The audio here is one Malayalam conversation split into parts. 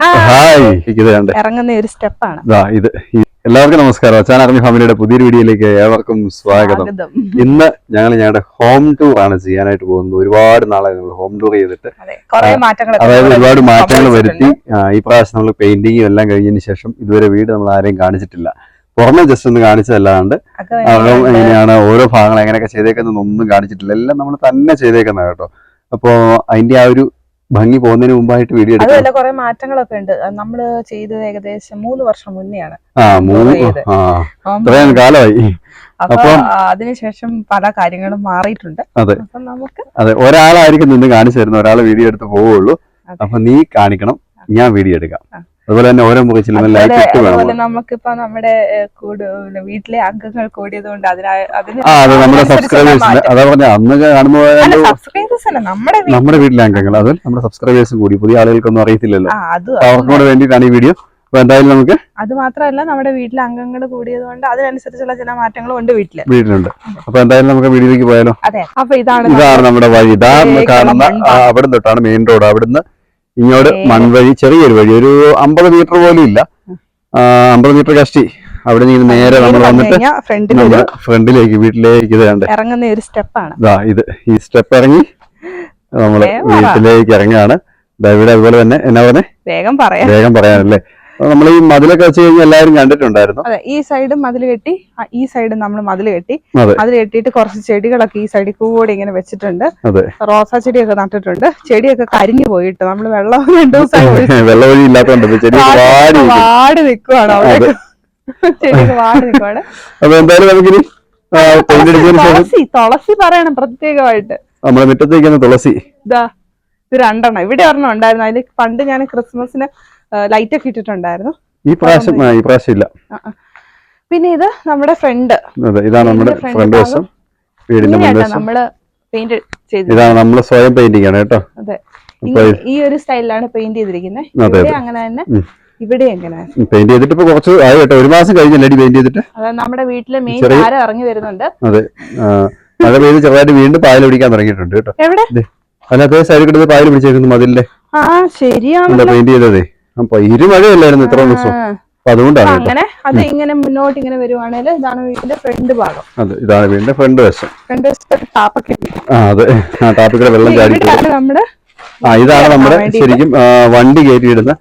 ഹായ് ഇത് കണ്ടേ ഇറങ്ങുന്ന ഒരു സ്റ്റെപ്പാണ്. ഇതാ എല്ലാവർക്കും നമസ്കാരം. അച്ചാൻ അറിഞ്ഞ ഫാമിലിയുടെ പുതിയൊരു വീഡിയോയിലേക്ക് ഏവർക്കും സ്വാഗതം. ഇന്ന് ഞങ്ങൾ ഞങ്ങളുടെ ഹോം ടൂർ ആണ് ചെയ്യാനായിട്ട് പോകുന്നത്. ഒരുപാട് നാളെ ഞങ്ങൾ ഹോം ടൂർ ചെയ്തിട്ട്. അതായത് ഒരുപാട് മാറ്റങ്ങൾ വരുത്തി. ഈ പ്രാവശ്യം നമ്മൾ പെയിന്റിങ്ങും എല്ലാം കഴിഞ്ഞതിന് ശേഷം ഇതുവരെ വീട് നമ്മൾ ആരെയും കാണിച്ചിട്ടില്ല. പുറമെ ജസ്റ്റ് ഒന്ന് കാണിച്ചതല്ലാണ്ട്. അകം എങ്ങനെയാണ് ഓരോ ഭാഗങ്ങൾ എങ്ങനെയൊക്കെ ചെയ്തേക്കുന്നൊന്നും കാണിച്ചിട്ടില്ല. എല്ലാം നമ്മൾ തന്നെ ചെയ്തേക്കുന്ന കേട്ടോ. അപ്പോ അതിന്റെ ആ ഒരു ഭംഗി പോകുന്നതിന് മുമ്പായിട്ട് വീഡിയോ അതുമല്ല കുറെ മാറ്റങ്ങളൊക്കെ ഉണ്ട്. നമ്മൾ നമ്മൾ ചെയ്തത് ഏകദേശം മൂന്ന് വർഷം മുന്നെയാണ്. കാലമായി. അപ്പൊ അതിനുശേഷം പല കാര്യങ്ങളും മാറിയിട്ടുണ്ട്. അതെ. നമുക്ക് അതെ ഒരാളായിരിക്കും നിന്ന് കാണിച്ചു തരുന്ന ഒരാൾ വീഡിയോ എടുത്ത് പോവുള്ളൂ. അപ്പൊ നീ കാണിക്കണം ഞാൻ വീഡിയോ എടുക്കാം. അതുപോലെ തന്നെ ഓരോ മുഖച്ചിലും ലൈറ്റ് ഇട്ട് വേണം. നമുക്കിപ്പോ നമ്മുടെ വീട്ടിലെ അംഗങ്ങൾ കൂടിയത് കൊണ്ട് അതിന് അതിന് ആ നമ്മുടെ സബ്സ്ക്രൈബേഴ്സ്. അതാ പറഞ്ഞ അന്ന് കാണുമ്പോൾ നമ്മുടെ വീട്ടിലെ അംഗങ്ങൾ. അത് നമ്മുടെ സബ്സ്ക്രൈബേഴ്സും കൂടി. പുതിയ ആളുകൾക്കൊന്നും അറിയത്തില്ലല്ലോ. അത് അവർക്കും കൂടെ വേണ്ടിയിട്ടാണ് ഈ വീഡിയോ അപ്പൊ എന്തായാലും നമുക്ക് അത് മാത്രമല്ല നമ്മുടെ വീട്ടിലെ അംഗങ്ങൾ കൂടിയത് കൊണ്ട് അതിനനുസരിച്ചുള്ള ചില മാറ്റങ്ങളും ഉണ്ട് വീട്ടിൽ. വീട്ടിലുണ്ട്. അപ്പൊ എന്തായാലും നമുക്ക് വീഡിയോയിലേക്ക് പോയാലോ? അതെ. അപ്പൊ ഇതാണ് ഇതാണ് നമ്മുടെ വഴി. ഇതാ കാണുന്ന അവിടെ തൊട്ടാണ് മെയിൻ റോഡ് അവിടുന്ന് ഇങ്ങോട്ട്. മൺവഴി ചെറിയൊരു വഴി ഒരു അമ്പത് മീറ്റർ പോലും ഇല്ല. അമ്പത് മീറ്റർ കഷ്ടി. അവിടെ നിന്ന് നേരെ നമ്മൾ വന്നിട്ട് നമ്മുടെ ഫ്രണ്ടിലേക്ക് വീട്ടിലേക്ക് ഇത് കണ്ടേ ഇറങ്ങുന്ന ഒരു സ്റ്റെപ്പാണ്. ഇതാ ഇത് ഈ സ്റ്റെപ്പ് ഇറങ്ങി പറ. വീട്ടിലേക്ക് ഇറങ്ങാണ് ഇവിടെ അതുപോലെ തന്നെ. എന്നാ പറഞ്ഞേ? വേഗം പറയാം. വേഗം പറയാനല്ലേ? നമ്മൾ ഈ മതിലൊക്കെ വെച്ച് കഴിഞ്ഞാൽ എല്ലാവരും കണ്ടിട്ടുണ്ടായിരുന്നു. അതെ ഈ സൈഡും മതിൽ കെട്ടി ഈ സൈഡും നമ്മൾ മതിൽ കെട്ടി. അതിൽ മതിൽ കെട്ടിയിട്ട് കുറച്ച് ചെടികളൊക്കെ ഈ സൈഡിൽ കൂടെ ഇങ്ങനെ വെച്ചിട്ടുണ്ട്. റോസാ ചെടിയൊക്കെ നട്ടിട്ടുണ്ട്. ചെടിയൊക്കെ കരിഞ്ഞു പോയിട്ട് നമ്മൾ വെള്ളം രണ്ടു ദിവസം വെള്ളം ചെടി വാടി- വാടി നിൽക്കും. വാടി നിൽക്കുവാണ് അവിടെ. ചെടിയൊക്കെ വാടി നിൽക്കുവാണ് അപ്പൊ എന്തായാലും നമുക്കിനി തുളസി തുളസി പറയണം പ്രത്യേകമായിട്ട്. നമ്മുടെ മുറ്റത്തേക്ക് തുളസി. ഇതാ ഇത് രണ്ടെണ്ണം. ഇവിടെ ഒരെണ്ണം ഉണ്ടായിരുന്നു. അതിൽ പണ്ട് ഞാൻ ക്രിസ്മസിന് ലൈറ്റ് ഒക്കെ ഇട്ടിട്ടുണ്ടായിരുന്നു. ഈ പ്രാവശ്യം ഈ പ്രാവശ്യം ഇല്ല. പിന്നെ ഇത് നമ്മുടെ ഫ്രണ്ട് ഇതാണ് നമ്മുടെ ഫ്രണ്ട് വശം വീടിന്റെ നമ്മൾ പെയിന്റ് ചെയ്തു ഇതാണ് നമ്മൾ സ്വയം പെയിന്റിംഗ് ആണ് കേട്ടോ. അതെ. ഈ ഒരു സ്റ്റൈലിലാണ് പെയിന്റ് ചെയ്തിരിക്കുന്നത്. അങ്ങനെ തന്നെ ഇവിടെ എങ്ങനെ പെയിന്റ് ചെയ്തിട്ട് ഇപ്പൊ കുറച്ച് ആയി കേട്ടോ. ഒരു മാസം കഴിഞ്ഞല്ലേ പെയിന്റ് ചെയ്തിട്ട്? നമ്മുടെ വീട്ടിലെ മെയിൻ ചെറിയ- ഇറങ്ങി വരുന്നുണ്ട്. അതെ മഴ പെയ്ത് ചെറുതായിട്ട് വീണ്ടും പായൽ പിടിക്കാൻ തുടങ്ങിയിട്ടുണ്ട് കേട്ടോ. എവിടെ? അതിനകത്ത് സൈഡിൽ കിട്ടുന്നത് പായൽ പിടിച്ചേക്കുന്നു മതിലിന്റെ ആ ശരിയാണ് പെയിന്റ് ചെയ്തതേ? ഇരുമഴയല്ലായിരുന്നു ഇത്ര ദിവസം. അതുകൊണ്ടാണ് അങ്ങനെ അത് ഇങ്ങനെ മുന്നോട്ട് ഇങ്ങനെ വരുവാണെങ്കിൽ ഇതാണ് വീടിന്റെ ഫ്രണ്ട് ഭാഗം. അതെ ഇതാണ് വീടിന്റെ ഫ്രണ്ട് വശം. ഫ്രണ്ട് ടാപ്പൊക്കെ ഇട്ടിട്ട്. ആ അതെ. ആ ടാപ്പിക്കടെ വെള്ളം ചാടി നമ്മുടെ ആ ഇതാണ് നമ്മുടെ ശരിക്കും വണ്ടി കയറ്റിയിടുന്ന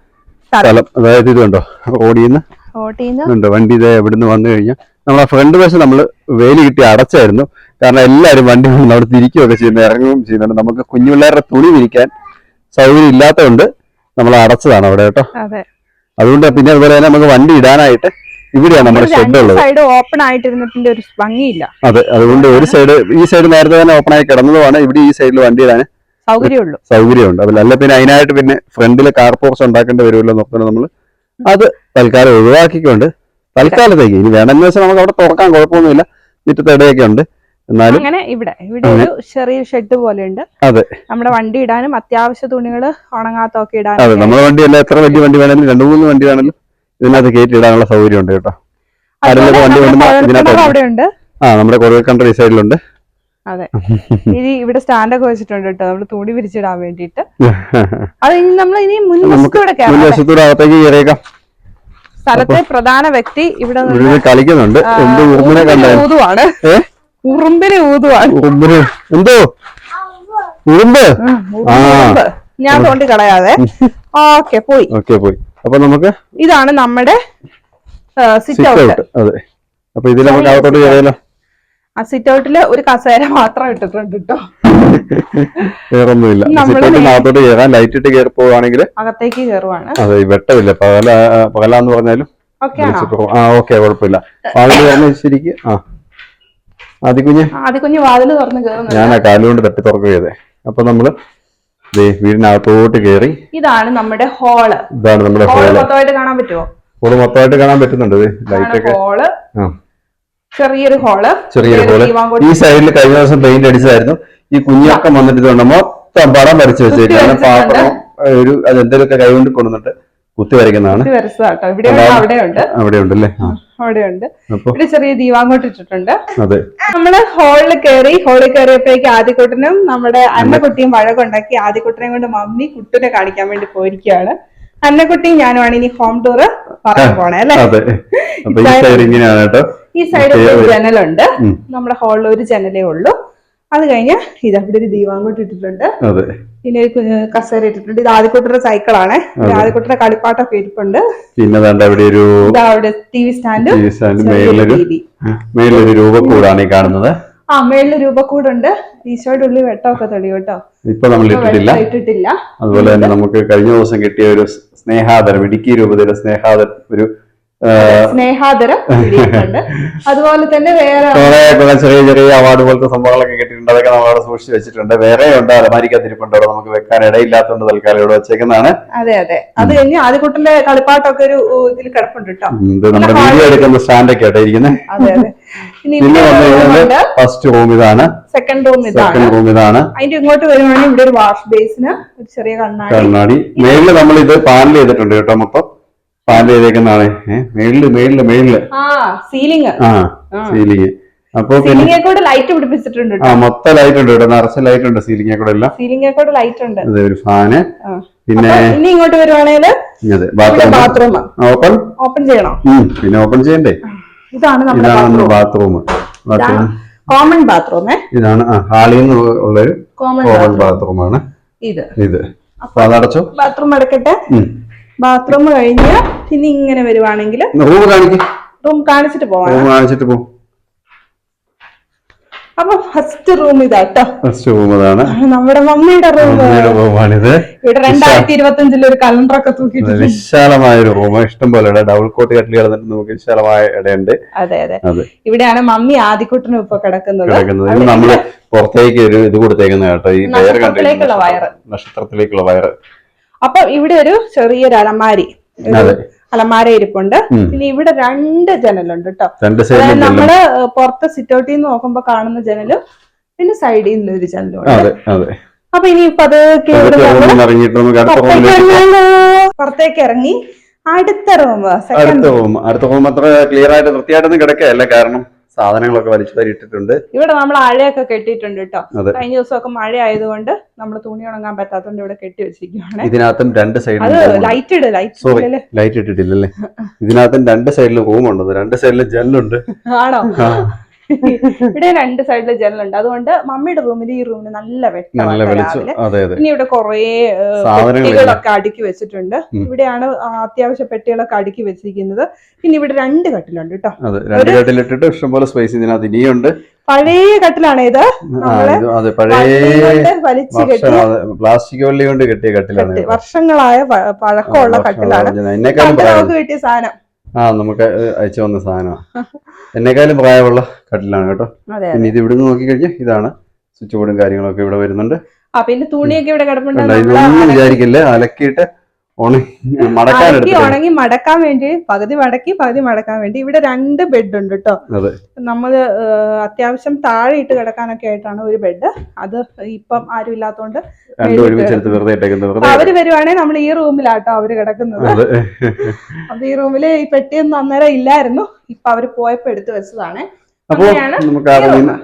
സ്ഥലം. സ്ഥലം. അതായത് ഇത് കണ്ടോ? ഓടിയുന്ന ഉണ്ട് വണ്ടി ഇത് എവിടുന്ന് വന്നു കഴിഞ്ഞാൽ നമ്മളെ ഫ്രണ്ട് വശം നമ്മൾ വേലി കിട്ടി അടച്ചായിരുന്നു. കാരണം എല്ലാരും വണ്ടി കൊണ്ട് അവിടെ തിരിക്കുകയൊക്കെ ചെയ്യുന്നു ഇറങ്ങുകയും ചെയ്യുന്നുണ്ട്. നമുക്ക് കുഞ്ഞു പിള്ളേരുടെ തുണി വിരിക്കാൻ സൗകര്യം ഇല്ലാത്തതുകൊണ്ട് നമ്മൾ അടച്ചതാണ് അവിടെ കേട്ടോ. അതെ. അതുകൊണ്ട് പിന്നെ അതുപോലെ തന്നെ നമുക്ക് വണ്ടി ഇടാനായിട്ട് ഇവിടെയാണ് നമ്മുടെ ഷെഡ് ഉള്ളത്. സൈഡ് ഓപ്പൺ ആയിട്ടിരുന്നതിന്റെ ഒരു ഭംഗിയില്ല. അതെ അതുകൊണ്ട് ഒരു സൈഡ് ഈ സൈഡ് നേരത്തെ തന്നെ ഓപ്പൺ ആയി കിടന്നതുമാണ് ഇവിടെ ഈ സൈഡിൽ വണ്ടി ഇടാൻ സൗകര്യമുള്ളൂ. സൗകര്യമുണ്ട്. അല്ല പിന്നെ അതിനായിട്ട് പിന്നെ ഫ്രണ്ടിൽ കാർ പോർച്ച് ഉണ്ടാക്കേണ്ടി വരുമല്ലോ നോക്കുന്നത് നമ്മൾ അത് തൽക്കാലം ഒഴിവാക്കിക്കൊണ്ട് തൽക്കാലത്തേക്ക് ഇനി വേണമെന്ന് വെച്ചാൽ നമുക്ക് അവിടെ തുറക്കാൻ കുഴപ്പമൊന്നുമില്ല. മുറ്റത്ത് ഇടയൊക്കെ ഉണ്ട്. എന്നാലും അങ്ങനെ ഇവിടെ ഇവിടെ ഒരു ചെറിയ ഷെഡ് പോലെ ഉണ്ട് അതെ. നമ്മുടെ വണ്ടി ഇടാനും അത്യാവശ്യ തുണികൾ ഉണങ്ങാത്തൊക്കെ അതെ നമ്മുടെ വണ്ടി അല്ല എത്ര വലിയ വണ്ടി വേണമെങ്കിലും രണ്ടു മൂന്ന് വണ്ടി വേണമെങ്കിലും ഇതിനകത്ത് കയറ്റി ഇടാനുള്ള സൗകര്യം ഉണ്ട് കേട്ടോ ആരെങ്കിലും വണ്ടി ആ നമ്മുടെ കൊറിയർ കൺട്രി സൈഡിലുണ്ട്. അതെ. ഇനി ഇവിടെ സ്റ്റാൻഡൊക്കെ വെച്ചിട്ടുണ്ട് കേട്ടോ. നമ്മൾ തുണി വിരിച്ചിടാൻ വേണ്ടിയിട്ട്. അത് ഇനി നമ്മൾ ഇനി മുൻവശത്തൂടെ അകത്തേക്ക് കയറിയേക്കാം. സ്ഥലത്തെ പ്രധാന വ്യക്തി ഇവിടെ കളിക്കുന്നുണ്ട്. ഊതുവാണ്. ഏ? ഉറുമ്പിനെ ഊതുവാണ് ഉറുമ്പിന്. എന്തോ ഉറുമ്പ്. ഉറുമ്പ്. ഞാൻ തോണ്ടി കളയാതെ. ഓക്കെ പോയി. ഓക്കെ പോയി. അപ്പൊ നമുക്ക് ഇതാണ് നമ്മുടെ സിറ്റ് ഔട്ട് അതെ. അപ്പൊ ഇതിൽ നമുക്ക് അകത്തോട്ട് കയറിയാലോ? ആ സിറ്റ് ഔട്ടിൽ ഒരു കസേര മാത്രം ഇട്ടിട്ടുണ്ട് കേട്ടോ വേറൊന്നുമില്ല. നമ്മൾ സിറ്റ് ഔട്ടിന് അകത്തോട്ട് കയറാൻ ലൈറ്റ് ഇട്ട് കയറി പോവുകയാണെങ്കിൽ അകത്തേക്ക് കയറുവാണ്. അതെ വെട്ടമില്ല. പകല പകലാന്ന് പറഞ്ഞാലും. ആ. ഓക്കെ കുഴപ്പമില്ല. തുറന്ന് ആ. ആദ്യ കുഞ്ഞ് വാതിൽ തുറന്ന് ഞാൻ ആ കാലുകൊണ്ട് തട്ടി തുറക്കുകയതെ അപ്പൊ നമ്മൾ വീടിനകത്തോട്ട് കേറി ഇതാണ് നമ്മുടെ ഹോൾ. ഇതാണ് നമ്മുടെ ഹോൾ മൊത്തമായിട്ട് കാണാൻ പറ്റുമോ ഹോൾ മൊത്തമായിട്ട് കാണാൻ പറ്റുന്നുണ്ട്. ലൈറ്റ് ഒക്കെ ഹോൾ. ചെറിയൊരു ഹോൾ. ചെറിയൊരു ഹോൾ. ഈ സൈഡിൽ കഴിഞ്ഞ ദിവസം പെയിന്റ് അടിച്ചതായിരുന്നു. ഈ കുഞ്ഞൊക്കെ വന്നിട്ട് ഇതുകൊണ്ട് മൊത്തം പടം വരച്ച് വെച്ചേക്കാണ് കുത്തി പാത്രം ഒരു അത് എന്തെങ്കിലുമൊക്കെ കൈകൊണ്ട് കൊണ്ടുവന്നിട്ട് കുത്തി വരയ്ക്കുന്നതാണ്. അവിടെ ഉണ്ട് അവിടെ ഉണ്ടല്ലേ ആ അവിടെ ഉണ്ട് അപ്പൊ ഇവിടെ ചെറിയ ദീവാങ്കോട്ട് ഇട്ടിട്ടുണ്ട്. നമ്മൾ ഹോളിൽ കയറി ഹോളിൽ കയറിയപ്പോഴേക്ക് ആദ്യക്കുട്ടനും നമ്മുടെ അന്നക്കുട്ടിയും വഴകുണ്ടാക്കി ആദ്യക്കുട്ടനെ കൊണ്ട് മമ്മി കുട്ടിനെ കാണിക്കാൻ വേണ്ടി പോയിരിക്കുകയാണ്. അന്നക്കുട്ടിയും ഞാനുമാണ് ഇനി ഹോം ടൂർ പറയാൻ പോണേ അല്ലേ? ഈ സൈഡ് ഒരു ജനലുണ്ട്. നമ്മുടെ ഹോളിൽ ഒരു ജനലേ ഉള്ളൂ. അത് കഴിഞ്ഞ് ഇത് അവിടെ ഒരു ദീവാങ്കോട്ട് ഇട്ടിട്ടുണ്ട്. പിന്നെ ഒരു കസേര ഇട്ടിട്ടുണ്ട്. ഇത് ആദ്യക്കുട്ടിയുടെ സൈക്കിളാണ്. ആദ്യക്കുട്ടിയുടെ കളിപ്പാട്ടൊക്കെ ഇരിപ്പുണ്ട്. പിന്നെ അവിടെ ഒരു ടി വി സ്റ്റാൻഡ് രൂപക്കൂടാണ് ഈ കാണുന്നത്. ആ മേളിൽ രൂപക്കൂടുണ്ട്. ഈശോയുടെ ഉള്ളിൽ വെട്ടമൊക്കെ തെളിയും കേട്ടോ. ഇപ്പൊ നമ്മൾ ഇട്ടിട്ടില്ല. ഇട്ടിട്ടില്ല. അതുപോലെ തന്നെ നമുക്ക് കഴിഞ്ഞ ദിവസം കിട്ടിയ ഒരു സ്നേഹാദരം ഇടുക്കി രൂപതയുടെ സ്നേഹാദരം ഒരു സ്നേഹാദരം. അതുപോലെ തന്നെ വേറെ കുറെ കുറെ ചെറിയ ചെറിയ അവാർഡ് പോലത്തെ സംഭവങ്ങളൊക്കെ കിട്ടിയിട്ടുണ്ട്. അതൊക്കെ നമ്മൾ അവിടെ സൂക്ഷിച്ച് വെച്ചിട്ടുണ്ട്. വേറെ ഉണ്ട് അലമാരിക്കാതിരിപ്പുണ്ട് അവിടെ നമുക്ക് വെക്കാൻ ഇടയില്ലാത്തതുകൊണ്ട് തൽക്കാലം ഇവിടെ വെച്ചേക്കുന്നതാണ്. അതെ അതെ. അത് കഴിഞ്ഞ് ആദ്യക്കുട്ടിന്റെ കളിപ്പാട്ടൊക്കെ ഒരു ഇതിൽ കിടപ്പുണ്ട് കേട്ടോ നമ്മുടെ വീഡിയോ എടുക്കുന്ന സ്റ്റാൻഡൊക്കെ ആയിട്ട് ഇരിക്കുന്നത് അതെ അതെ. പിന്നെ ഫസ്റ്റ് റൂം ഇതാണ്. സെക്കൻഡ് റൂം ഇതാണ്. സെക്കൻഡ് റൂം ഇതാണ്. അതിന്റെ ഇങ്ങോട്ട് വരുവാണെങ്കിൽ ഇവിടെ ഒരു വാഷ് ബേസിന് ഒരു ചെറിയ കണ്ണാടി. കണ്ണാടി. മേളിൽ നമ്മൾ ഇത് പാനൽ ചെയ്തിട്ടുണ്ട് കേട്ടോ മൊത്തം. പാനൽ ചെയ്തേക്കുന്നതാണ് ഏഹ് മേളിൽ മേളിൽ മേളിൽ. ആ സീലിംഗ് ആ സീലിംഗ് അപ്പോ പിന്നെ കൂടെ ലൈറ്റ് പിടിപ്പിച്ചിട്ടുണ്ട് ആ മൊത്തം ലൈറ്റ് ഉണ്ട് ഇവിടെ നിറച്ച ലൈറ്റ് ഉണ്ട് സീലിംഗ് കൂടെ എല്ലാം. സീലിംഗെ കൂടെ ലൈറ്റ് ഉണ്ട്. ഇത് ഒരു ഫാന്. ആ. പിന്നെ അപ്പൊ ഇനി ഇങ്ങോട്ട് വരുവാണെങ്കിൽ അതെ ഇവിടെ ബാത്റൂം. Bathroom open? ഓപ്പൺ ചെയ്യണോ? പിന്നെ ഓപ്പൺ ചെയ്യണ്ടേ? ഇതാണ് നമ്മുടെ ഇതാണ് ബാത്റൂം. ബാത്റൂം. കോമൺ ബാത്റൂമേ ഇതാണ് ആ ഹാളിൽ നിന്ന് ഉള്ളൊരു കോമൺ കോമൺ ബാത്റൂമാണ് ഇത്. ഇത്. അപ്പൊ അതടച്ചോ? ബാത്റൂം എടുക്കട്ടെ ബാത്റൂം കഴിഞ്ഞ് പിന്നെ ഇങ്ങനെ വരുവാണെങ്കിൽ റൂം കാണിക്കും. റൂം കാണിച്ചിട്ട് പോവാം. റൂം കാണിച്ചിട്ട് പോകും അപ്പൊ ഫസ്റ്റ് റൂം ഇതാട്ടോ ഫസ്റ്റ് റൂം നമ്മുടെ മമ്മിയുടെ റൂം റൂമാണിത് ഇവിടെ രണ്ടായിരത്തി ഇരുപത്തി അഞ്ചിൽ ഒരു കലണ്ടർ ഒക്കെ തൂക്കിയിട്ടുണ്ട്. വിശാലമായ ഒരു റൂം ഇഷ്ടം പോലെ ഡബിൾ കോട്ട് കട്ടിൽ കിടന്നിട്ട് നമുക്ക് വിശാലമായ ഇടയുണ്ട്. അതെ അതെ. ഇവിടെയാണ് മമ്മി ആദിക്കുട്ടനും ഇപ്പൊ കിടക്കുന്നത്. നമ്മൾ പുറത്തേക്ക് ഒരു ഇത് കൊടുത്തേക്കുന്ന കേട്ടോ. ഈ വയർ കണ്ടിട്ടുള്ള വയർ നക്ഷത്രത്തിലേക്കുള്ള വയറ്. അപ്പൊ ഇവിടെ ഒരു ചെറിയൊരു അലമാരി അലമാര ഇരിപ്പുണ്ട്. പിന്നെ ഇവിടെ രണ്ട് ജനലുണ്ട് കേട്ടോ അതായത് നമ്മൾ പുറത്ത് സിറ്റൗട്ടിൽ നിന്ന് നോക്കുമ്പോ കാണുന്ന ജനലും പിന്നെ സൈഡിൽ നിന്ന് ഒരു ജനലും ഉണ്ട്. അപ്പൊ ഇനി പുറത്തേക്ക്? ഇറങ്ങി അടുത്ത റൂം അടുത്ത റൂം. അടുത്ത റൂം അത്ര ക്ലിയർ ആയിട്ട് വൃത്തിയായിട്ടൊന്നും കിടക്കുകയല്ല കാരണം. സാധനങ്ങളൊക്കെ വലിച്ചു തരിയിട്ടിട്ടുണ്ട് ഇവിടെ നമ്മൾ അഴയൊക്കെ കെട്ടിയിട്ടുണ്ട് കേട്ടോ. കഴിഞ്ഞ ദിവസമൊക്കെ മഴ ആയതുകൊണ്ട് നമ്മൾ തുണി ഉണങ്ങാൻ പറ്റാത്തതുകൊണ്ട് ഇവിടെ കെട്ടി വെച്ചിരിക്കുകയാണ് ഇതിനകത്തും രണ്ട് സൈഡിലും ലൈറ്റ് ഇട് ലൈറ്റ് സോറി ലൈറ്റ് ഇട്ടിട്ടില്ലല്ലേ? ഇതിനകത്തും രണ്ട് സൈഡിലും റൂമുണ്ട് രണ്ട് സൈഡിലും ജെല്ലുണ്ട് ആണോ? ഇവിടെ രണ്ട് സൈഡിൽ ജനലുണ്ട് അതുകൊണ്ട് മമ്മിയുടെ റൂമിൽ ഈ റൂമിന് നല്ല അതെ ഇനി ഇവിടെ കുറേ പെട്ടികളൊക്കെ അടുക്കി വെച്ചിട്ടുണ്ട്. ഇവിടെയാണ് അത്യാവശ്യ പെട്ടികളൊക്കെ അടുക്കി വെച്ചിരിക്കുന്നത്. പിന്നെ ഇവിടെ രണ്ട് കട്ടിലുണ്ട് കേട്ടോ. രണ്ട് കട്ടിലിട്ടിട്ട് ഇഷ്ടംപോലെ സ്പേസ് ഇതിനകത്ത് ഇനിയുണ്ട്. പഴയ കട്ടിലാണ് ഇത്. പ്ലാസ്റ്റിക് വള്ളി കൊണ്ട് കെട്ടിയ കട്ടിലാണ് വർഷങ്ങളായ പഴക്കമുള്ള കട്ടിലാണ്. നമുക്ക് കിട്ടിയ സാധനം. ആ നമുക്ക് അയച്ചു വന്ന സാധനമാണ് എന്നെക്കാളും പ്രായമുള്ള കട്ടിലാണ് കേട്ടോ. പിന്നെ ഇത് ഇവിടുന്ന് നോക്കിക്കഴിഞ്ഞാൽ ഇതാണ് സ്വിച്ച് ബോർഡും കാര്യങ്ങളൊക്കെ ഇവിടെ വരുന്നുണ്ട്. ആ പിന്നെ തുണിയൊക്കെ ഇവിടെ കിടപ്പുണ്ട്. ഇതൊന്നും വിചാരിക്കില്ല. അലക്കിയിട്ട് ഉണങ്ങി മടക്കാൻ വേണ്ടി പകുതി മടക്കി പകുതി മടക്കാൻ വേണ്ടി. ഇവിടെ രണ്ട് ബെഡ് ഉണ്ട് കേട്ടോ അതെ. നമ്മൾ അത്യാവശ്യം താഴെ ഇട്ട് കിടക്കാനൊക്കെ ആയിട്ടാണ് ഒരു ബെഡ് അത് ഇപ്പം ആരും ഇല്ലാത്തോണ്ട് അവർ വരുവാണെങ്കിൽ നമ്മൾ ഈ റൂമിലാട്ടോ അവർ കിടക്കുന്നത്. അപ്പൊ ഈ റൂമിൽ ഈ പെട്ടിയൊന്നും അന്നേരം ഇല്ലായിരുന്നു. ഇപ്പൊ അവർ പോയപ്പോ എടുത്തു വെച്ചതാണ്. അപ്പോ നമുക്ക്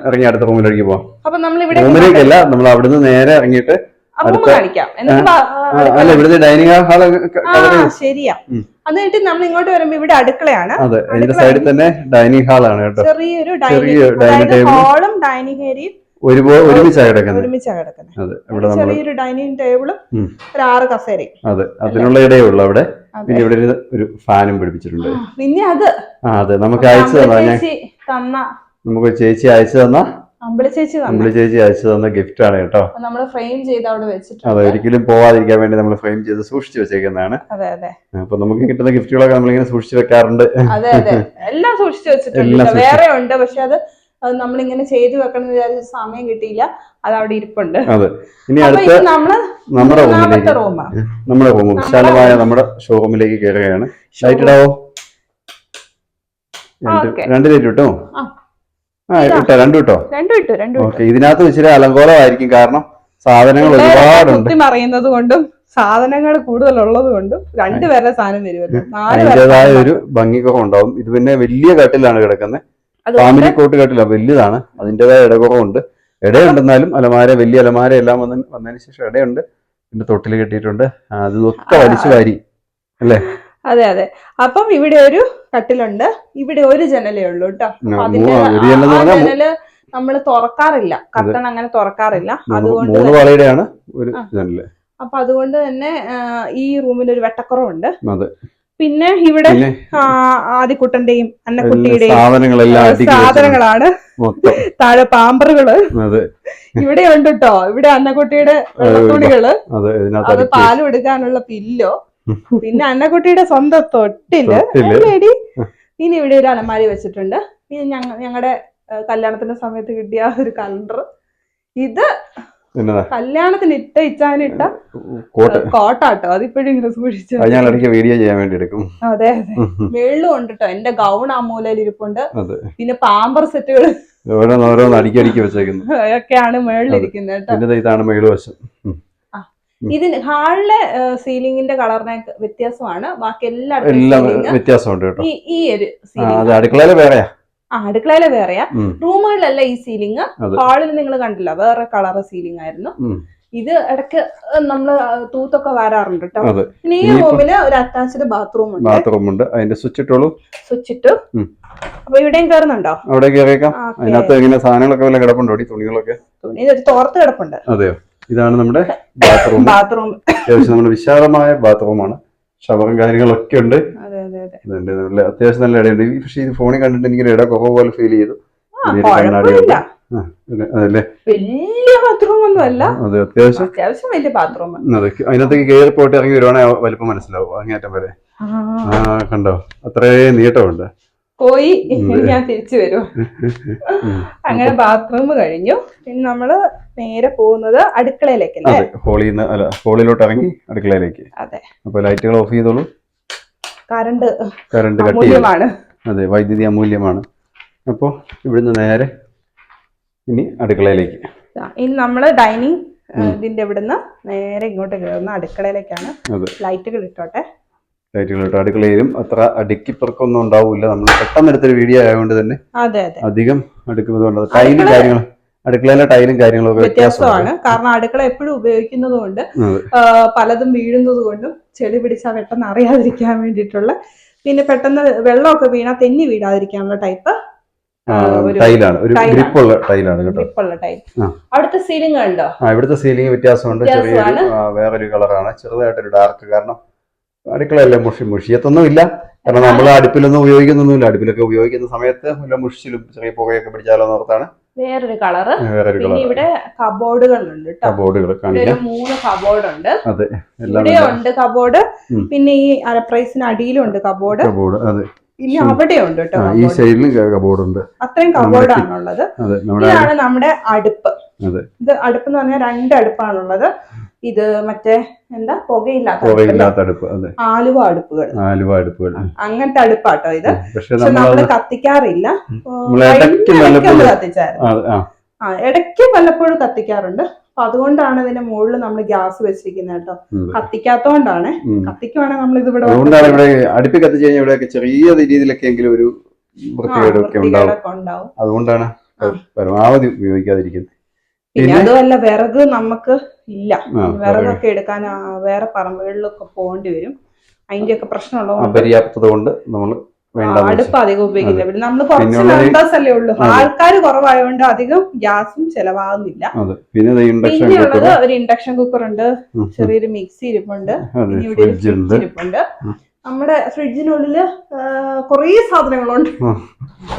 ഇറങ്ങി അടുത്ത റൂമിലേക്ക് പോവാം. അപ്പൊ നമ്മൾ ഇവിടെ റൂമിലേക്കല്ല നമ്മൾ അവിടുന്ന് നേരെ ഇറങ്ങിയിട്ട് അല്ല ഇവിടുത്തെ ഡൈനിങ് ഹാൾ ശരിയാ. അത് കഴിഞ്ഞിട്ട് നമ്മൾ ഇങ്ങോട്ട് വരുമ്പോ ഇവിടെ അടുക്കളയാണ്. അതെ അതിന്റെ സൈഡിൽ തന്നെ ഡൈനിങ് ഹാൾ ആണ് കേട്ടോ. ചെറിയൊരു ചെറിയ ഡൈനിങ് ടേബിൾ. ഹാളും ഡൈനിങ് ഏരിയയും. ഒരുമിച്ചാണ് കിടക്കുന്നത്. ഒരുമിച്ചാണ് കിടക്കുന്നത്. ചെറിയൊരു ഡൈനിങ് ടേബിളും ഒരു ആറ് കസേരയും. അതെ അതിനുള്ള ഇടയേ ഉള്ളൂ അവിടെ. പിന്നെ ഇവിടെ ഒരു- ഫാനും പിടിപ്പിച്ചിട്ടുണ്ട്. പിന്നെ അത് ആ അതെ നമുക്ക് അയച്ചു തന്ന ചേച്ചി തന്ന നമുക്ക് ചേച്ചി അയച്ചു തന്ന അമ്പിളി ചേച്ചി തന്ന. അമ്പിളി ചേച്ചി അയച്ചു തന്ന ഗിഫ്റ്റ് ആണ് കേട്ടോ. നമ്മൾ ഫ്രെയിം ചെയ്ത് അവിടെ അതെ വെച്ചിട്ടുണ്ട് ഒരിക്കലും പോവാതിരിക്കാൻ വേണ്ടി നമ്മൾ ഫ്രെയിം ചെയ്ത് സൂക്ഷിച്ചു വെച്ചേക്കുന്നതാണ്. അതെ അതെ. അപ്പൊ നമുക്ക് കിട്ടുന്ന ഗിഫ്റ്റുകളൊക്കെ നമ്മളിങ്ങനെ സൂക്ഷിച്ചു വെക്കാറുണ്ട്. അതെ അതെ. എല്ലാം സൂക്ഷിച്ചു വെച്ചിട്ടുണ്ട് വേറെ ഉണ്ട് പക്ഷെ അത് നമ്മൾ നമ്മളിങ്ങനെ ചെയ്തു വെക്കണം വിചാരിച്ച സമയം കിട്ടിയില്ല. അത് അവിടെ ഇരിപ്പുണ്ട്. അതെ. ഇനി അടുത്ത നമ്മൾ നമ്മുടെ റൂമിലേക്ക് നമ്മുടെ റൂം വിശാലമായ നമ്മുടെ ഷോറൂമിലേക്ക് കയറുകയാണ്. ലൈറ്റ് ഇടാവോ? രണ്ട് ലൈറ്റ് കിട്ടോ ഇട്ടോ രണ്ടു ഇട്ടോ? രണ്ടും ഇട്ടു രണ്ടും ഇട്ടു. ഓക്കെ ഇതിനകത്ത് ഇച്ചിരി അലങ്കോലമായിരിക്കും കാരണം സാധനങ്ങൾ ഒരുപാട് ഒരുപാടുണ്ട്. മറിയുന്നത് കൊണ്ടും സാധനങ്ങൾ കൂടുതൽ ഉള്ളത് കൊണ്ടും രണ്ടുപേരുടെ സാധനം വരുമല്ലോ ഒരു ഒരു ഭംഗിക്കുറവുണ്ടാവും ഇത് പിന്നെ വലിയ കട്ടിലാണ് കിടക്കുന്നത്. ഫാമിലി കോട്ട് കട്ടില വലിയതാണ് അതിന്റെതായ ഇടകുറവുണ്ട് ഇടയുണ്ടെന്നാലും അലമാര വലിയ അലമാര എല്ലാം വന്ന വന്നതിന് ശേഷം ഇടയുണ്ട്. പിന്നെ തൊട്ടിൽ കെട്ടിയിട്ടുണ്ട്. അത് അതൊക്കെ വലിച്ചു വാരി. അല്ലേ? അതെ അതെ. അപ്പം ഇവിടെ ഒരു കട്ടിലുണ്ട്. ഇവിടെ ഒരു ജനലേ ഉള്ളൂ കേട്ടോ അതിന്റെ ആ ജനൽ നമ്മൾ തുറക്കാറില്ല. കർട്ടൺ അങ്ങനെ തുറക്കാറില്ല. അതുകൊണ്ട് അപ്പൊ അതുകൊണ്ട് തന്നെ ഈ റൂമിൽ ഒരു വെട്ടക്കുറവുണ്ട്. പിന്നെ ഇവിടെ ആദിക്കുട്ടന്റെയും അന്നക്കുട്ടിയുടെയും സാധനങ്ങളാണ്. താഴെ പാമ്പറുകൾ. ഇവിടെ ഉണ്ട് കേട്ടോ ഇവിടെ അന്നക്കുട്ടിയുടെ തുണികൾ അതെ പാലും എടുക്കാനുള്ള പില്ലോ. പിന്നെ അന്നക്കുട്ടിയുടെ സ്വന്തം തൊട്ടിൽ. അല്ലേടി ഇനി ഇവിടെ ഒരു അലമാരി വെച്ചിട്ടുണ്ട്. ഇനി ഞങ്ങ ഞങ്ങളുടെ കല്യാണത്തിന്റെ സമയത്ത് കിട്ടിയ ഒരു കലണ്ടർ ഇത് കല്യാണത്തിന് ഇട്ട ഇച്ചാനിട്ട കോട്ടാട്ടോ. അതിപ്പോഴും ഇങ്ങനെ സൂക്ഷിച്ചു ഞാൻ ഇടയ്ക്ക് വീഡിയോ ചെയ്യാൻ വേണ്ടി എടുക്കും. അതെ അതെ. വെള്ളം ഉണ്ട് കേട്ടോ എന്റെ ഗൗൺ ആ മൂലയിൽ ഇരിപ്പുണ്ട്. പിന്നെ പാമ്പർ സെറ്റുകൾ ഓരോന്ന് ഓരോന്ന് അടുക്കി അടുക്കി വെച്ചേക്കുന്നു. ഒക്കെയാണ് മേളിലിരിക്കുന്നത് കേട്ടോ. ഇതാണ് മേൾ വശം. ഇതിന് ഹാളിലെ സീലിംഗിന്റെ കളറിനെ വ്യത്യാസമാണ്. ബാക്കി എല്ലായിടത്തും വ്യത്യാസമുണ്ട് കേട്ടോ. ഈ ഒരു സീലിംഗ് അത് വേറെയാ? ആ അടുക്കളയിലെ വേറെയാ. റൂമുകളിലല്ല ഈ സീലിംഗ് ഹാളിൽ നിങ്ങൾ കണ്ടില്ല വേറെ കളർ സീലിംഗ് ആയിരുന്നു ഇത് ഇടയ്ക്ക് നമ്മൾ തൂത്തൊക്കെ വരാറുണ്ട് കേട്ടോ. ഇനി ഈ റൂമിൽ ഒരു അറ്റാച്ച്ഡ് ബാത്റൂം ഉണ്ട് ബാത്റൂം ഉണ്ട് അതിന്റെ സ്വിച്ച് ഇട്ടോളൂ. സ്വിച്ച് ഇട്ടു അപ്പൊ ഇവിടെയും കയറുന്നുണ്ടോ അവിടെ കയറിയേക്കാം അതിനകത്ത് ഇങ്ങനെ സാധനങ്ങളൊക്കെ വല്ല കിടപ്പുണ്ടോ? തുണികളൊക്കെ? തുണി തോർത്ത് കിടപ്പുണ്ട്. അതെയോ? ഇതാണ് നമ്മുടെ ബാത്റൂം. ബാത്റൂം. അത്യാവശ്യം നമ്മുടെ വിശാലമായ ബാത്റൂമാണ്. ഷവറും കാര്യങ്ങളൊക്കെ ഉണ്ട്. നല്ല അത്യാവശ്യം നല്ല ഇടയുണ്ട്. പക്ഷെ ഈ ഫോണിൽ കണ്ടിട്ട് എനിക്ക് ഇട കൊക്കോ പോലെ ഫീൽ ചെയ്തു. അതല്ലേ? വലിയ ബാത്റൂം ഒന്നും അല്ല അതെ അത്യാവശ്യം. അത്യാവശ്യം വലിയ ബാത്റൂം അതെ. അതിനകത്തേക്ക് കയറി പോയിട്ട് ഇറങ്ങി വരുവാണെങ്കിൽ വലിപ്പം മനസ്സിലാവും. അങ്ങേറ്റം വരെ. ആ. കണ്ടോ? അത്രേ നീട്ടമുണ്ട്. പോയി. ഞാൻ തിരിച്ചു വരും. അങ്ങനെ ബാത്റൂം കഴിഞ്ഞു. പിന്നെ നമ്മൾ നേരെ പോകുന്നത് അടുക്കളയിലേക്ക് അതെ ഹോളിൽ അല്ല ഹോളിലോട്ട് ഇറങ്ങി അടുക്കളയിലേക്ക്. അതെ. അപ്പൊ ലൈറ്റുകൾ ഓഫ് ചെയ്തോളൂ. കറണ്ട് കറണ്ട് കട്ടിയാണ് അമൂല്യമാണ്. അതെ വൈദ്യുതി അമൂല്യമാണ്. അപ്പോൾ ഇവിടുന്ന് നേരെ ഇനി അടുക്കളയിലേക്ക്. ഇനി നമ്മൾ ഡൈനിങ് ഇതിന്റെ ഇവിടുന്ന് നേരെ ഇങ്ങോട്ട് കയറുന്ന അടുക്കളയിലേക്കാണ് ലൈറ്റുകൾ ഇട്ടോട്ടെ. ലൈറ്റുകളിട്ട് അടുക്കളയിലും അത്ര അടുക്കിപ്പുറക്കൊന്നും ഉണ്ടാവില്ല. നമ്മൾ പെട്ടെന്ന് എടുത്തൊരു വീഡിയോ ആയതുകൊണ്ട് തന്നെ അധികം അടുക്കുന്നത് ടൈലും കാര്യങ്ങളും അടുക്കളയിലെ ടൈലും കാര്യങ്ങളൊക്കെ വ്യത്യാസമാണ്. കാരണം അടുക്കള എപ്പോഴും ഉപയോഗിക്കുന്നത് കൊണ്ട് പലതും വീഴുന്നത് കൊണ്ടും ചെളി പിടിച്ചാൽ പെട്ടെന്ന് അറിയാതിരിക്കാൻ വേണ്ടിയിട്ടുള്ള പിന്നെ പെട്ടെന്ന് വെള്ളമൊക്കെ വീണാൽ തെന്നി വീഴാതിരിക്കാനുള്ള ടൈപ്പ് ടൈലാണ് ഒരു. ഗ്രിപ്പുള്ള ടൈലാണ് കേട്ടോ. അവിടുത്തെ സീലിംഗ് ഉണ്ടോ? ഇവിടുത്തെ സീലിംഗ് വ്യത്യാസമുണ്ട്. ചെറിയ വ്യത്യാസമാണ്. ആ, വേറൊരു കളറാണ് ചെറുതായിട്ടൊരു ഡാർക്ക് കാരണം അടുക്കളയല്ലേ മുഷി മുഷിയത്തൊന്നും ഇല്ല. കാരണം നമ്മൾ അടുപ്പിലൊന്നും ഉപയോഗിക്കുന്നൊന്നുമില്ല. അടുപ്പിലൊക്കെ ഉപയോഗിക്കുന്ന സമയത്ത് വല്ല മുഷിച്ചിലും ചെറിയ പുകയൊക്കെ പിടിച്ചാലോ എന്നോർത്താണ് വേറൊരു കളറ് പിന്നെ ഇവിടെ കബോർഡുകളുണ്ട് കബോർഡുകൾ മൂന്ന് കബോർഡ് ഉണ്ട് അതെ ഇവിടെ ഉണ്ട്. കബോർഡ് പിന്നെ ഈ അരപ്രൈസിന് അടിയിലുണ്ട് കബോർഡ് കബോർഡ് അതെ ഇനി അവിടെ ഉണ്ട് കേട്ടോ ഈ സൈഡിലും കബോർഡ് ഉണ്ട്. അത്രയും കബോർഡാണുള്ളത് ഇതാണ് നമ്മുടെ അടുപ്പ്. ഇത് അടുപ്പ് എന്ന് പറഞ്ഞാൽ രണ്ട് അടുപ്പാണുള്ളത്. ഇത് മറ്റേ എന്താ? പുകയില്ലാത്ത അടുപ്പ്, ആലുവ അടുപ്പുകൾ. ആലുവ അടുപ്പുകൾ. അങ്ങനത്തെ അടുപ്പാട്ടോ ഇത്. പക്ഷെ നമ്മൾ നമ്മൾ കത്തിക്കാറില്ല. കത്തിച്ചായിരുന്നു. ആ. ഇടയ്ക്ക് വല്ലപ്പോഴും കത്തിക്കാറുണ്ട്. അപ്പൊ അതുകൊണ്ടാണ് ഇതിന്റെ മുകളിൽ നമ്മൾ ഗ്യാസ് വെച്ചിരിക്കുന്നത് കേട്ടോ. കത്തിക്കാത്തോണ്ടാണ്. കത്തിക്കുവാണെങ്കിൽ നമ്മൾ ഇത് ഇവിടെ അതുകൊണ്ടാണ് ഇവിടെ അടുപ്പിൽ കത്തിച്ച് കഴിഞ്ഞാൽ ഇവിടെയൊക്കെ ചെറിയ രീതിയിലൊക്കെ എങ്കിലും ഒരു വൃത്തികേടൊക്കെ ഉണ്ടാവും. അതുകൊണ്ടാണ് പരമാവധി ഉപയോഗിക്കാതിരിക്കുന്നത്. പിന്നെ അതുമല്ല വിറക് നമുക്ക് ഇല്ല. വിറകൊക്കെ എടുക്കാൻ വേറെ പറമ്പുകളിലൊക്കെ പോകേണ്ടി വരും. അതിന്റെയൊക്കെ പ്രശ്നമുള്ളതുകൊണ്ട് അപര്യാപ്തത കൊണ്ട് നമ്മൾ അടുപ്പ് അധികം ഉപയോഗിക്കില്ല പിന്നെ നമ്മൾ കുറച്ച് മെമ്പേഴ്സ് അല്ലേ ഉള്ളൂ. ആൾക്കാർ കുറവായതുകൊണ്ട് അധികം ഗ്യാസും ചെലവാകുന്നില്ല. പിന്നെ ഉള്ളത് ഒരു ഇൻഡക്ഷൻ കുക്കർ ഉണ്ട് ചെറിയൊരു മിക്സി ഇരിപ്പുണ്ട്. പിന്നെ ഇവിടെ ഇരിപ്പുണ്ട്. നമ്മുടെ ഫ്രിഡ്ജിനുള്ളിൽ കുറേ സാധനങ്ങളുണ്ട്.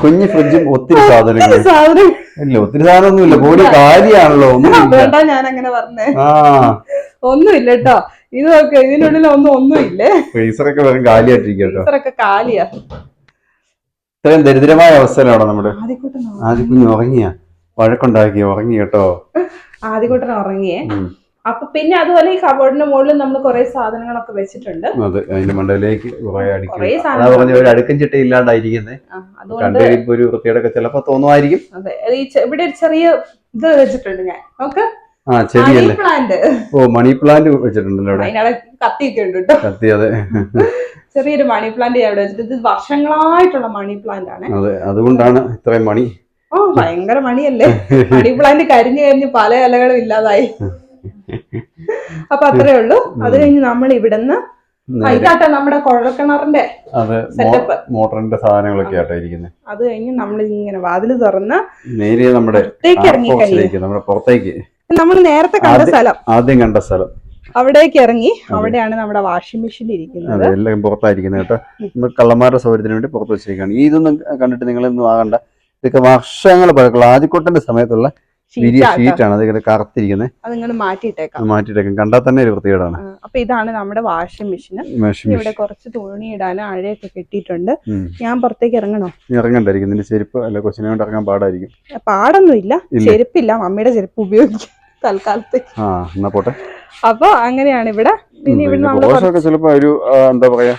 കുഞ്ഞു ഫ്രിഡ്ജും ഒത്തിരി സാധനങ്ങൾ. സാധനം ഇല്ല ഒത്തിരി സാധനമൊന്നുമില്ല ബോഡി കാലിയാണല്ലോ ഒന്നുമില്ല. ഞാൻ അങ്ങനെ പറഞ്ഞേ. ഒന്നുമില്ല കേട്ടോ. ഇത് നോക്ക് ഇതിനുള്ളിൽ ഒന്നും ഒന്നുമില്ലേ? ഫ്രീസറൊക്കെ വെറും കാലിയായിട്ടിരിക്കും ഇത്രയൊക്കെ ഫ്രീസറൊക്കെ കാലിയാ. ഇത്രയും ദരിദ്രമായ അവസ്ഥയിലാണോ നമ്മുടെ? ആദ്യ കുഞ്ഞ് ഉറങ്ങിയ? വഴക്കുണ്ടാക്കി ഉറങ്ങി കേട്ടോ? ആദ്യക്കൂട്ടൻ ഉറങ്ങിയേ. അപ്പൊ പിന്നെ അതുപോലെ ഈ കബോർഡിന്റെ മുകളിൽ നമ്മൾ കുറെ സാധനങ്ങളൊക്കെ വെച്ചിട്ടുണ്ട്. അതെ അതിന്റെ മണ്ടയിലേക്ക് ഒരു അടുക്കും ചിട്ട ഇല്ലാണ്ടായിരിക്കുന്നത് അതുകൊണ്ട് ഒരു വൃത്തിയുടെയൊക്കെ ചിലപ്പോ തോന്നുമായിരിക്കും. അതെ ഇവിടെ ഒരു ചെറിയ ഇത് വെച്ചിട്ടുണ്ട് ഞാൻ. നോക്ക്. ആ ചെടിയല്ലേ? ഓ മണി പ്ലാന്റ് വെച്ചിട്ടുണ്ടല്ലോ അവിടെ. കത്തിയൊക്കെ ഉണ്ട് കേട്ടോ. കത്തി അതെ. ചെറിയൊരു മണി പ്ലാന്റ് ഇവിടെ വെച്ചിട്ട് ഇത് വർഷങ്ങളായിട്ടുള്ള മണി പ്ലാന്റ് ആണ്. അതെ അതുകൊണ്ടാണ് ഇത്രയും മണി. ഓ ഭയങ്കര മണിയല്ലേ? മണി പ്ലാന്റ് കരിഞ്ഞു കരിഞ്ഞ് പല ഇലകളും ഇല്ലാതായി. അപ്പൊ അത്രേ ഉള്ളൂ. അത് കഴിഞ്ഞ് നമ്മൾ ഇവിടുന്ന് ഇതാട്ടോ നമ്മുടെ കുഴൽക്കിണറിന്റെ സെറ്റപ്പ്. മോട്ടറിന്റെ സാധനങ്ങളൊക്കെ ആട്ടോ ഇരിക്കുന്നത് അത് കഴിഞ്ഞ് നമ്മൾ ഇങ്ങനെ വാതിൽ തുറന്ന് നേരെ നമ്മുടെ നമ്മുടെ പുറത്തേക്ക്. നമ്മൾ നേരത്തെ കണ്ട സ്ഥലം. ആദ്യം കണ്ട സ്ഥലം. അവിടേക്ക് ഇറങ്ങി അവിടെയാണ് നമ്മുടെ വാഷിംഗ് മെഷീൻ ഇരിക്കുന്നത്. എല്ലാം പുറത്തായിരിക്കുന്നത് കേട്ടോ. നമ്മൾ കള്ളന്മാരുടെ സൗകര്യത്തിന് വേണ്ടി പുറത്ത് വെച്ചിരിക്കുകയാണ്. ഇതൊന്നും കണ്ടിട്ട് നിങ്ങളൊന്നും ആകണ്ട. ഇതൊക്കെ വർഷങ്ങൾ പഴക്കമുള്ള ആദ്യക്കൂട്ടന്റെ സമയത്തുള്ള ഷീറ്റാണ് അത് ഇങ്ങനെ കറുത്തിരിക്കുന്നത് അതിങ്ങനെ മാറ്റിയിട്ടേക്കാം. മാറ്റിയിട്ടേക്കും. കണ്ടാൽ തന്നെ ഒരു വൃത്തികേടാണ്. അപ്പൊ ഇതാണ് നമ്മുടെ വാഷിംഗ് മെഷീൻ ഇവിടെ കുറച്ച് തുണി ഇടാൻ അഴയൊക്കെ കെട്ടിയിട്ടുണ്ട്. ഞാൻ പുറത്തേക്ക് ഇറങ്ങണോ? ഇറങ്ങണ്ടായിരിക്കും. നിന്റെ ചെരുപ്പ് അല്ല കൊച്ചിനെ കൊണ്ട് ഇറങ്ങാൻ പാടായിരിക്കും. പാടൊന്നുമില്ല ഇല്ല. ചെരുപ്പില്ല. മമ്മിയുടെ ചെരുപ്പ് ഉപയോഗിക്കും തൽക്കാലത്ത് ആ എന്നാ പോട്ടെ. അപ്പൊ അങ്ങനെയാണ് ഇവിടെ. ചിലപ്പോ ഒരു എന്താ പറയാ?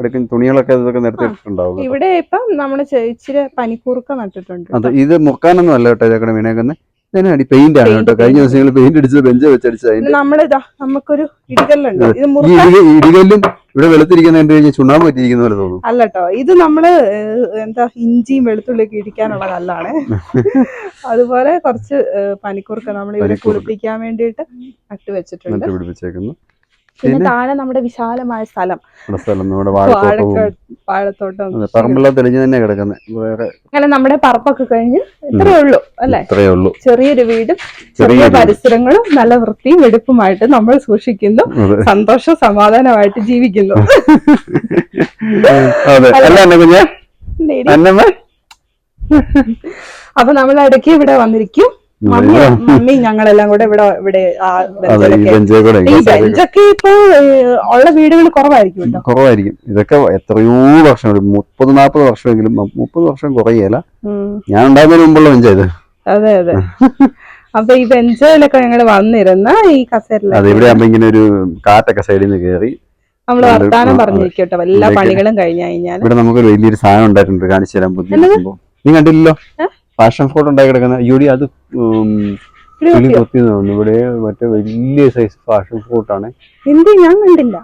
ഇടയ്ക്ക് തുണികളൊക്കെ ഇതൊക്കെ നിരത്തിയിട്ടുണ്ടാവും ഇവിടെ ഇപ്പം നമ്മൾ ഇച്ചിരി പനിക്കൂർക്ക നട്ടിട്ടുണ്ട് അത് ഇത് മുക്കാനൊന്നും അല്ല കേട്ടോ ഇതൊക്കെ വീണേക്കുന്നത് ഇതിനടി പെയിന്റ് ആണ് കേട്ടോ. കഴിഞ്ഞ. ദിവസം ഞങ്ങൾ പെയിന്റ് അടിച്ചത് ബെഞ്ച് വെച്ചടിച്ചത് അതിന്റെ പിന്നെ നമുക്കൊരു ഇടികല്ലുണ്ട്. ഇത് ഇടികല്ലും ഇവിടെ വെളുത്തിരിക്കുന്ന കണ്ടു കഴിഞ്ഞാൽ ചുണ്ണാമ്പ് പറ്റിയിരിക്കുന്ന പോലെ തോന്നും. അല്ലട്ടോ ഇത് നമ്മൾ എന്താ ഇഞ്ചിയും വെളുത്തുള്ളിയൊക്കെ ഇടിക്കാനുള്ള കല്ലാണ്. അതുപോലെ കുറച്ച് പനിക്കൂർക്ക നമ്മൾ ഇവിടെ പനിക്കൂർക്ക. കുളിപ്പിക്കാൻ വേണ്ടിയിട്ട് നട്ടു വെച്ചിട്ടുണ്ട്. പിടിപ്പിച്ചേക്കുന്നു. പിന്നെ? താഴെ നമ്മുടെ വിശാലമായ സ്ഥലം. വാഴത്തോട്ടം പറമ്പെല്ലാം തെളിഞ്ഞു തന്നെ കിടക്കുന്നത് അങ്ങനെ നമ്മുടെ പറപ്പൊക്കെ കഴിഞ്ഞ് ഇത്രയേ ഉള്ളൂ അല്ലെ? ഉള്ളൂ. ചെറിയൊരു വീടും ചെറിയ പരിസരങ്ങളും നല്ല വൃത്തിയും വെടുപ്പുമായിട്ട് നമ്മൾ സൂക്ഷിക്കുന്നു സന്തോഷ സമാധാനമായിട്ട് ജീവിക്കുന്നു. അപ്പൊ നമ്മൾ ഇടയ്ക്ക് ഇവിടെ വന്നിരിക്കും. മമ്മി മമ്മി ഞങ്ങളെല്ലാം കൂടെ ഇവിടെ ഇവിടെ ആ ഈ ബെഞ്ചൊക്കെ ഇപ്പൊ ഉള്ള വീടുകൾ കുറവായിരിക്കും കുറവായിരിക്കും. ഇതൊക്കെ എത്രയോ വർഷം ഒരു മുപ്പത് നാപ്പത് വർഷമെങ്കിലും മുപ്പത് വർഷം കുറയല. ഞാൻ ഉണ്ടാകുന്നതിന് മുമ്പുള്ള ബെഞ്ചാ ഇത്. അതെ അതെ. അപ്പൊ ഈ ബെഞ്ചിലൊക്കെ ഞങ്ങൾ വന്നിരുന്ന ഈ അതെ കസേരയിലൊക്കെ ഇവിടെ ആകുമ്പോ ഇങ്ങനെ ഒരു കാറ്റൊക്കെ സൈഡിൽ നിന്ന് കയറി നമ്മൾ വർത്താനം ആ, പറഞ്ഞിരിക്കും എല്ലാ പണികളും കഴിഞ്ഞു കഴിഞ്ഞാൽ ഇവിടെ നമുക്ക് വലിയൊരു സാധനം ഉണ്ടായിട്ടുണ്ട് കാണിച്ചു തരാൻ ബുദ്ധിമുട്ടുമ്പോ നീ കണ്ടില്ലല്ലോ? പാഷൻ ഫ്രൂട്ട് ഉണ്ടായി കിടക്കുന്ന യൂടി അത് കിളി കൊത്തി തോന്നുന്നു. ഇവിടെ മറ്റേ വലിയ സൈസ് പാഷൻ ഫ്രൂട്ട് ആണ്. എന്ത് ഞാൻ കണ്ടില്ല.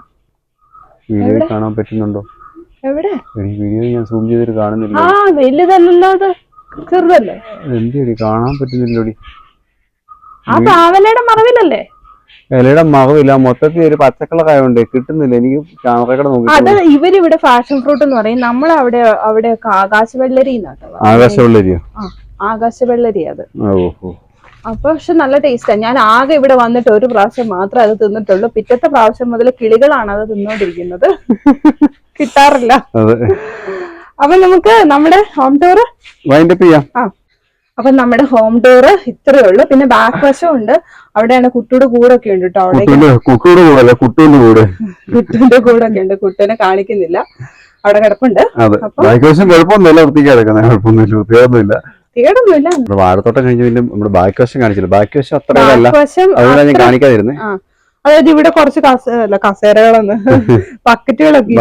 വീഡിയോ? കാണാൻ പറ്റുന്നുണ്ടോ? എവിടെ? വീഡിയോ ഞാൻ സൂം ചെയ്തിട്ട് കാണുന്നില്ല. ആ വലുതല്ലല്ലോ അത്. ചെറുതല്ലേ? എന്തൊരു കാണാൻ പറ്റുന്നില്ലോടി. ആ പാവലയുടെ മറവിലല്ലേ? ഇലയുടെ മകവില്ല മൊത്തത്തിൽ ഒരു പച്ചക്കളറായോണ്ട് കിട്ടുന്നില്ല. എനിക്ക് ക്യാമറയുടെ അത് നോക്കി ഇവരിവിടെ ഫാഷൻ ഫ്രൂട്ട് എന്ന് പറയും. നമ്മൾ അവിടെ അവിടെ ആകാശവെള്ളരി ആകാശവെള്ളരിയോ? ആകാശമുള്ളരിയോ ആ ആകാശവെള്ളരി അത്. അപ്പൊ പക്ഷെ നല്ല ടേസ്റ്റാണ് ഞാൻ ആകെ ഇവിടെ വന്നിട്ട് ഒരു പ്രാവശ്യം മാത്രമേ അത് തിന്നിട്ടുള്ളൂ. പിറ്റത്തെ പ്രാവശ്യം മുതൽ കിളികളാണ് അത് തിന്നോണ്ടിരിക്കുന്നത്. കിട്ടാറില്ല. അപ്പൊ നമുക്ക് നമ്മുടെ ഹോം ടൂർ വൈൻഡപ്പ് ചെയ്യാം. ആ. അപ്പൊ നമ്മുടെ ഹോം ടൂർ ഇത്രയേ ഉള്ളൂ. പിന്നെ ബാക്ക് വശം ഉണ്ട്. അവിടെയാണ് കുട്ടിയുടെ കൂടൊക്കെ ഉണ്ട് കേട്ടോ അവിടെ കുട്ടുവിന്റെ കൂടൊക്കെ ഉണ്ട്. കുട്ടുവിനെ കാണിക്കുന്നില്ല. അവിടെ കിടപ്പുണ്ട്. അപ്പൊ- ബാക്ക് കുഴപ്പമൊന്നുമില്ല വൃത്തിക്ക് കിടക്കുന്നത് കുഴപ്പമൊന്നുമില്ല വൃത്തിയൊന്നുമില്ല തീടൊന്നുമില്ല നമ്മുടെ വാഴത്തോട്ടം കഴിഞ്ഞ് പിന്നെ നമ്മുടെ ബാക്ക് വശം കാണിച്ചില്ല? ബാക്കി വശം അത്ര ഇതല്ല. ബാക്ക് വശം അതുകൊണ്ട് ഞാൻ കാണിക്കാതിരുന്നേ. അതായത് ഇവിടെ കുറച്ച് അല്ല കസേരകളൊന്ന് ബക്കറ്റുകളൊക്കെ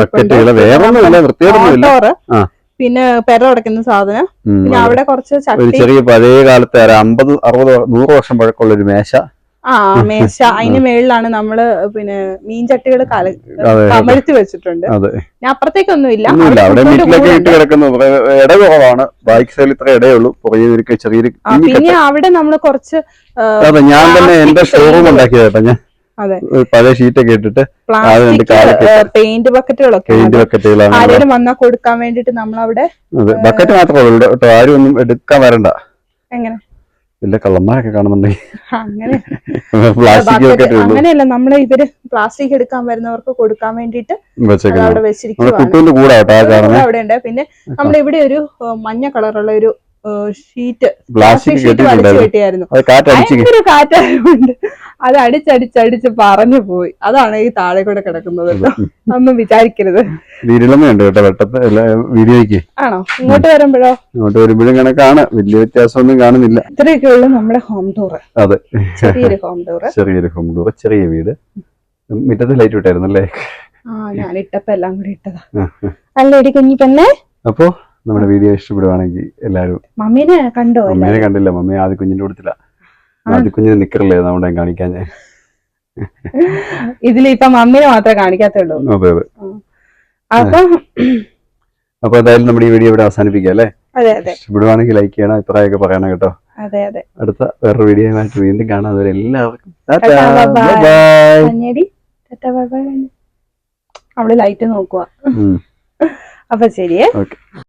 പിന്നെ പെര ഉടക്കുന്ന സാധനം. പിന്നെ അവിടെ കുറച്ച് ചെറിയ പഴയ കാലത്തെ അമ്പത് അറുപത് നൂറ് വർഷം പഴക്കമുള്ള ഒരു മേശ. ആ മേശ. അതിന് മേളിലാണ് നമ്മൾ പിന്നെ മീൻചട്ടികൾ കല കമഴ്ത്തി വെച്ചിട്ടുണ്ട്. ഞാൻ അപ്പുറത്തേക്കൊന്നും ഇല്ല അവിടെ വീട്ടിലൊക്കെ ഇട്ട് കിടക്കുന്നു. ഇട കുറവാണ്. ബാക്ക് സൈഡിൽ ഇത്ര ഇടയേ ഉള്ളൂ. പുറകെ ചെറിയൊരു പിന്നെ അവിടെ നമ്മൾ കുറച്ച് ഞാൻ തന്നെ എന്റെ ഷോറൂം paint. ഞാൻ പഴയ ഷീറ്റൊക്കെ ഇട്ടിട്ട് പെയിന്റ് ബക്കറ്റുകളൊക്കെ പെയിന്റ് ബക്കറ്റുകളാണ് ആരെങ്കിലും വന്നാൽ കൊടുക്കാൻ വേണ്ടിട്ട് നമ്മളവിടെ അതെ. ബക്കറ്റ് മാത്രമേ ഉള്ളൂ. കേട്ടോ ആരും ഒന്നും എടുക്കാൻ വരണ്ട. എങ്ങനെ? ഇല്ല കള്ളന്മാരൊക്കെ കാണുന്നുണ്ടെങ്കിൽ പ്ലാസ്റ്റിക് അങ്ങനെയല്ല നമ്മളെ ഇവർ പ്ലാസ്റ്റിക് എടുക്കാൻ വരുന്നവർക്ക് കൊടുക്കാൻ വേണ്ടിട്ട് അവിടെ വെച്ചിരിക്കും കൂടെ അവിടെ ഉണ്ട് പിന്നെ നമ്മുടെ ഇവിടെ ഒരു മഞ്ഞ കളറുള്ള ഒരു ഷീറ്റ്. പ്ലാസ്റ്റിക് ഷീറ്റ് വലിച്ചു കെട്ടിയായിരുന്നു ഭയങ്കര കാറ്റായതുകൊണ്ട് അത് അടിച്ചടിച്ചടിച്ച് പറഞ്ഞു പോയി. അതാണ് ഈ താഴെ കൂടെ കിടക്കുന്നത് ഒന്നും വിചാരിക്കരുത്. വിരളമയുണ്ട് കേട്ടോ വെട്ടത്തെ. വീഡിയോയ്ക്ക്. ആണോ? ഇങ്ങോട്ട് വരുമ്പോഴോ? ഇങ്ങോട്ട് വരുമ്പോഴും കണക്കാണ് വലിയ വ്യത്യാസമൊന്നും കാണുന്നില്ല. ഇത്രയൊക്കെ ഉള്ളു നമ്മുടെ ഹോം ടൂർ അതെ. ചെറിയൊരു ഹോം ടൂർ ചെറിയൊരു ഹോം ടൂർ ചെറിയ വീട്. മുറ്റത്ത് ലൈറ്റ് വിട്ടായിരുന്നു അല്ലേ ആ ഞാൻ ഇട്ടപ്പോ എല്ലാം കൂടി ഇട്ടതാ. അല്ലേ കുഞ്ഞി പെണ്ണെ അപ്പോ? നമ്മുടെ വീഡിയോ ഇഷ്ടപ്പെടുവാണെങ്കിൽ എല്ലാവരും മമ്മീനെ കണ്ടോ മമ്മീനെ കണ്ടില്ല. മമ്മി ആദ്യ കുഞ്ഞിന്റെ കൊടുത്തില്ല ആദ്യ കുഞ്ഞിന് നിക്കറില്ലേ നമ്മുടെ കാണിക്കാൻ ഞാൻ. ഇതിലിപ്പൊ മമ്മീനെ മാത്രമേ കാണിക്കാത്തുള്ളൂ. അതെ അതെ. അപ്പൊ അപ്പൊ എന്തായാലും നമ്മുടെ ഈ വീഡിയോ ഇവിടെ അവസാനിപ്പിക്കാം അല്ലേ? ഇഷ്ടപ്പെടുവാണെങ്കിൽ ലൈക്ക് ചെയ്യണം അഭിപ്രായമൊക്കെ പറയണം കേട്ടോ. അതെ അതെ. അടുത്ത വേറൊരു വീഡിയോ ആയിട്ട് വീണ്ടും കാണാം. അതുവരെ എല്ലാവർക്കും അവൾ ലൈറ്റ് നോക്കുക. അപ്പൊ ശരിയേ.